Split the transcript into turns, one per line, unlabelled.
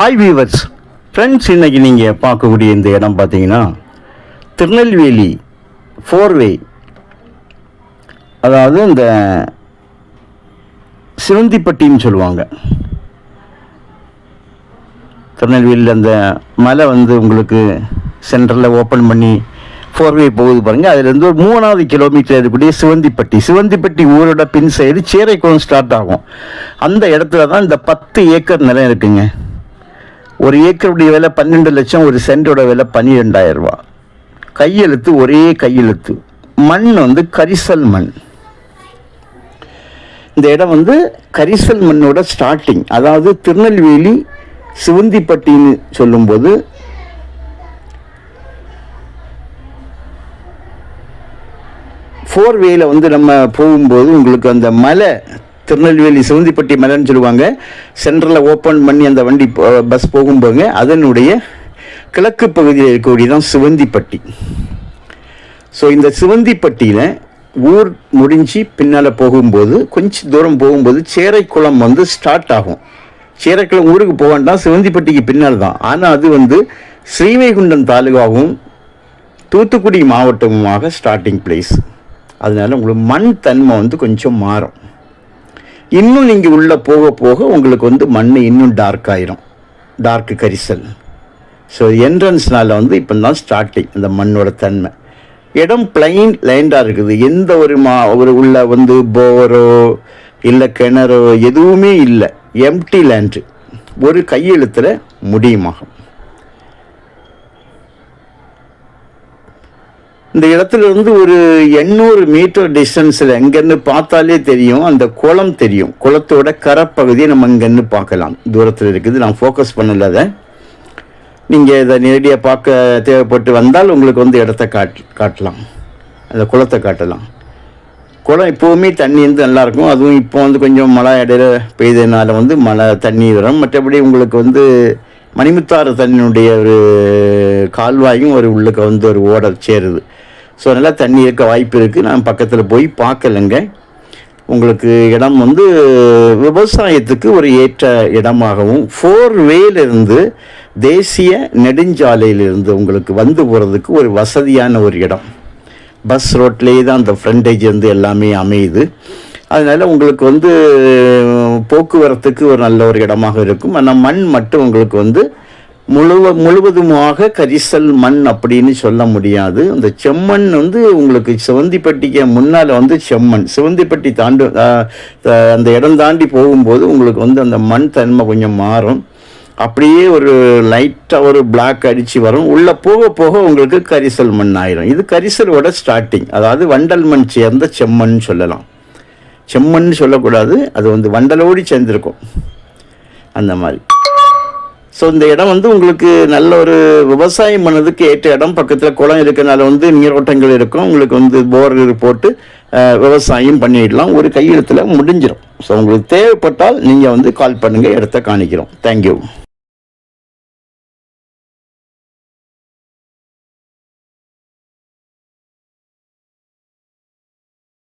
Hi viewers friends இன்றைக்கி நீங்கள் பார்க்கக்கூடிய இந்த இடம் பார்த்தீங்கன்னா திருநெல்வேலி ஃபோர்வே அதாவது இந்த சிவந்திப்பட்டின்னு சொல்லுவாங்க. திருநெல்வேலியில் அந்த மலை வந்து உங்களுக்கு சென்டரில் ஓப்பன் பண்ணி ஃபோர்வே போகுது பாருங்கள் அதுலேருந்து ஒரு மூணாவது கிலோமீட்டர் இருக்கக்கூடிய சிவந்திப்பட்டி. சிவந்திப்பட்டி ஊரோட பின் சைடு சேரைக்குளம் ஸ்டார்ட் ஆகும். அந்த இடத்துல தான் இந்த பத்து ஏக்கர் நிலம் இருக்குங்க. ஒரு ஏக்கருடைய விலை பன்னெண்டு லட்சம் ஒரு சென்டோட விலை பன்னிரெண்டாயிரம் ரூபா. கையெழுத்து ஒரே கையெழுத்து. மண் வந்து கரிசல் மண். இந்த இடம் வந்து கரிசல் மண்ணோட ஸ்டார்டிங் அதாவது திருநெல்வேலி சிவந்திப்பட்டின்னு சொல்லும்போது ஃபோர் வேயில் வந்து நம்ம போகும்போது உங்களுக்கு அந்த மலை திருநெல்வேலி சிவந்திப்பட்டி மலைன்னு சொல்லுவாங்க. சென்ட்ரலில் ஓப்பன் பண்ணி அந்த வண்டி பஸ் போகும்போது அதனுடைய கிழக்கு பகுதியில் இருக்கக்கூடியதான் சிவந்திப்பட்டி. ஸோ இந்த சிவந்திப்பட்டியில் ஊர் முடிஞ்சு பின்னால் போகும்போது கொஞ்சம் தூரம் போகும்போது சேரைக்குளம் வந்து ஸ்டார்ட் ஆகும். சேரைக்குளம் ஊருக்கு போக வேண்டாம் சிவந்திப்பட்டிக்கு பின்னால் தான். ஆனால் அது வந்து ஸ்ரீவைகுண்டம் தாலுகாவும் தூத்துக்குடி மாவட்டமுமாக ஸ்டார்டிங் பிளேஸ் அதனால் உங்களுக்கு மண் தன்மை வந்து கொஞ்சம் மாறும். இன்னும் நீங்கள் உள்ளே போக போக உங்களுக்கு வந்து மண் இன்னும் டார்க் ஆயிரும். டார்க்கு கரிசல். ஸோ என்ட்ரன்ஸ்னால் வந்து இப்போ தான் ஸ்டார்டிங் இந்த மண்ணோட தன்மை. இடம் பிளைன் லேண்டாக இருக்குது. எந்த ஒரு மா ஒரு உள்ள வந்து போரோ இல்லை கிணறோ எதுவுமே இல்லை. எம்டி லேண்டு ஒரு கையெழுத்தில் முடியுமாகும். இந்த இடத்துல இருந்து ஒரு எண்ணூறு மீட்டர் டிஸ்டன்ஸில் எங்கேருந்து பார்த்தாலே தெரியும் அந்த குளம் தெரியும். குளத்தோட கரப்பகுதியை நம்ம இங்கேருந்து பார்க்கலாம். தூரத்தில் இருக்குது நான் ஃபோக்கஸ் பண்ணல அதை. நீங்கள் இதை நேரடியாக பார்க்க தேவைப்பட்டு வந்தால் உங்களுக்கு வந்து இடத்த காட் காட்டலாம். அந்த குளத்தை காட்டலாம். குளம் இப்போவுமே தண்ணி வந்து நல்லா இருக்கும். அதுவும் இப்போ வந்து கொஞ்சம் மழை இடையில பெய்ததுனால வந்து மழை தண்ணி வரும். மற்றபடி உங்களுக்கு வந்து மணிமுத்தாறு தண்ணியினுடைய ஒரு கால்வாயும் ஒரு உள்ளுக்கு வந்து ஒரு ஓட சேருது. ஸோ நல்லா தண்ணி இருக்க வாய்ப்பு இருக்குது நான் பக்கத்தில் போய் பார்க்கலைங்க. உங்களுக்கு இடம் வந்து விவசாயத்துக்கு ஒரு ஏற்ற இடமாகவும் ஃபோர் வேலிருந்து தேசிய நெடுஞ்சாலையிலிருந்து உங்களுக்கு வந்து போகிறதுக்கு ஒரு வசதியான ஒரு இடம். பஸ் ரோட்லேயே தான் அந்த ஃப்ரண்டேஜ் வந்து எல்லாமே அமையுது. அதனால் உங்களுக்கு வந்து போக்குவரத்துக்கு ஒரு நல்ல ஒரு இடமாக இருக்கும். ஆனால் மண் மட்டும் உங்களுக்கு வந்து முழுவ முழுவதுமாக கரிசல் மண் அப்படின்னு சொல்ல முடியாது. இந்த செம்மண் வந்து உங்களுக்கு சிவந்திப்பட்டிக்கு முன்னால் வந்து செம்மண். சிவந்திப்பட்டி தாண்டு அந்த இடம் தாண்டி போகும்போது உங்களுக்கு வந்து அந்த மண் தன்மை கொஞ்சம் மாறும். அப்படியே ஒரு லைட்டாக ஒரு பிளாக் அடித்து வரும். உள்ளே போக போக உங்களுக்கு கரிசல் மண் ஆயிரும். இது கரிசலோட ஸ்டார்டிங் அதாவது வண்டல் மண் சேர்ந்த செம்மண் சொல்லலாம். செம்மண் சொல்லக்கூடாது. அது வந்து வண்டலோடி சேர்ந்திருக்கும். அந்த மாதிரி. ஸோ இந்த இடம் வந்து உங்களுக்கு நல்ல ஒரு விவசாயம் பண்ணதுக்கு ஏற்ற இடம். பக்கத்தில் குளம் இருக்கனால வந்து நீரோட்டங்கள் இருக்கும். உங்களுக்கு வந்து போர் போட்டு விவசாயம் பண்ணிடலாம். ஒரு கையெழுத்தில் முடிஞ்சிடும் ஸோ உங்களுக்கு தேவைப்பட்டால் நீங்கள் வந்து கால் பண்ணுங்கள் இடத்த காணிக்கிறோம். தேங்க்யூ